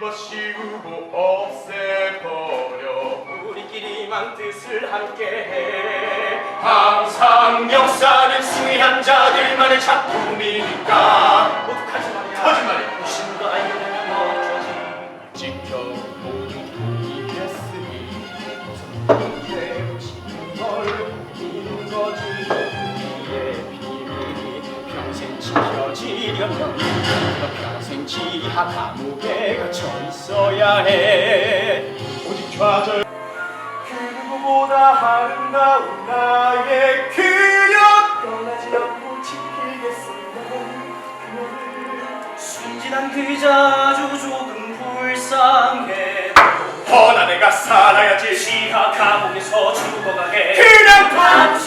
뒤집어씌우고 없애버려. 우리끼리만 뜻을 함께해. 항상 역사는 승리한 자들만의 작품이니까. 모두 거짓말이야. 거짓말이야. 무심도 알려내면 어쩌지? 지켜보는 이겼으니 그대로 지는 걸 보이는 거지. 우리의 비밀이 평생 지켜지려면 평생 지하 감옥에 갇혀 있어야 해. 오직 좌절. 그 누구보다 아름다운 나의 그녀. 떠나지 않고 지키겠습니다. 그녀를 순진한 그자 아주 조금 불쌍해. 허나 내가 살아야지. 지하 감옥에서 죽어가게 그냥 하고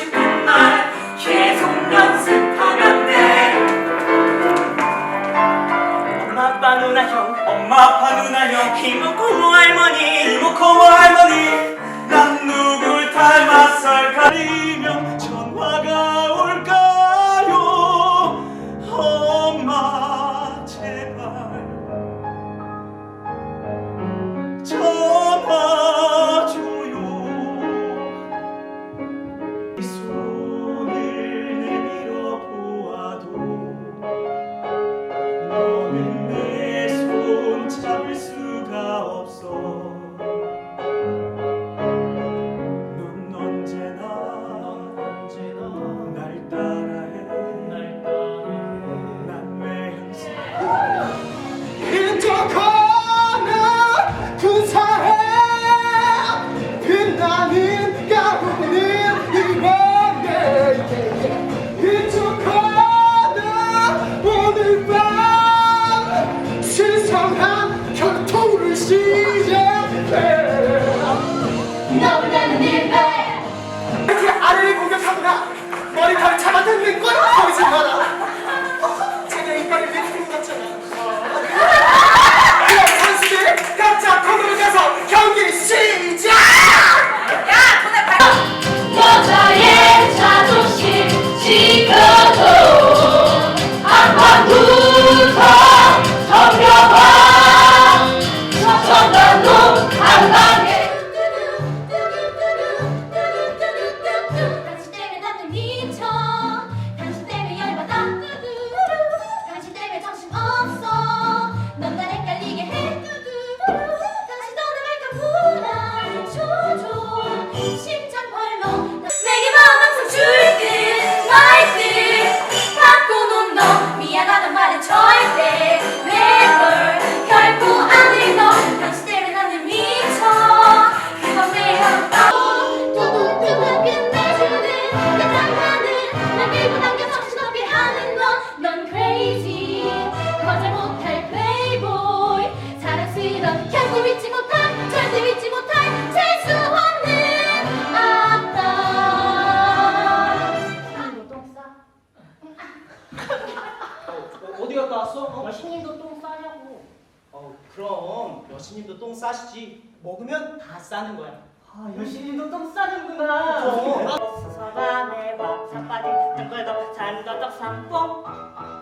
그럼 여신님도 똥 싸시지? 먹으면 다 싸는 거야. 아 여신님도 똥 싸는구나. 어. 수서반에와 자빠진 덩글덩 잔더덕 삼봉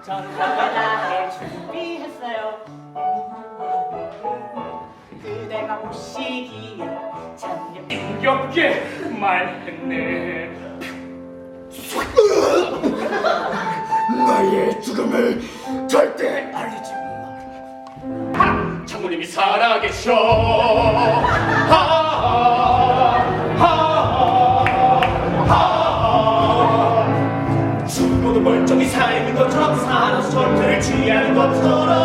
전국에다 해 준비했어요. 그대가 보시기에 참 예쁜 힘겹게 말했네. 나의 죽음을 절대 알리지 하! 장모님이 살아계셔 하, 하, 하. 죽어도 멀쩡히 살는 것처럼 살아서 전투를 취하는 것처럼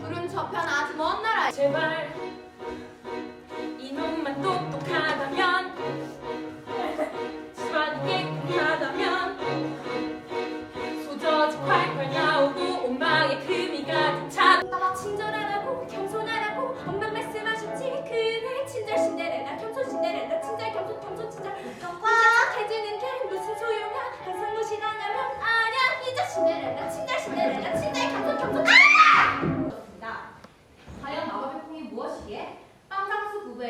둘은 저편 아주 먼 나라에. 제발 이놈만 똑똑하다면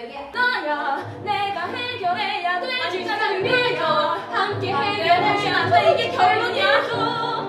너야 내가 해결해야 될 진짜 준비야 함께 해결해야 돼. 이게 결론이야.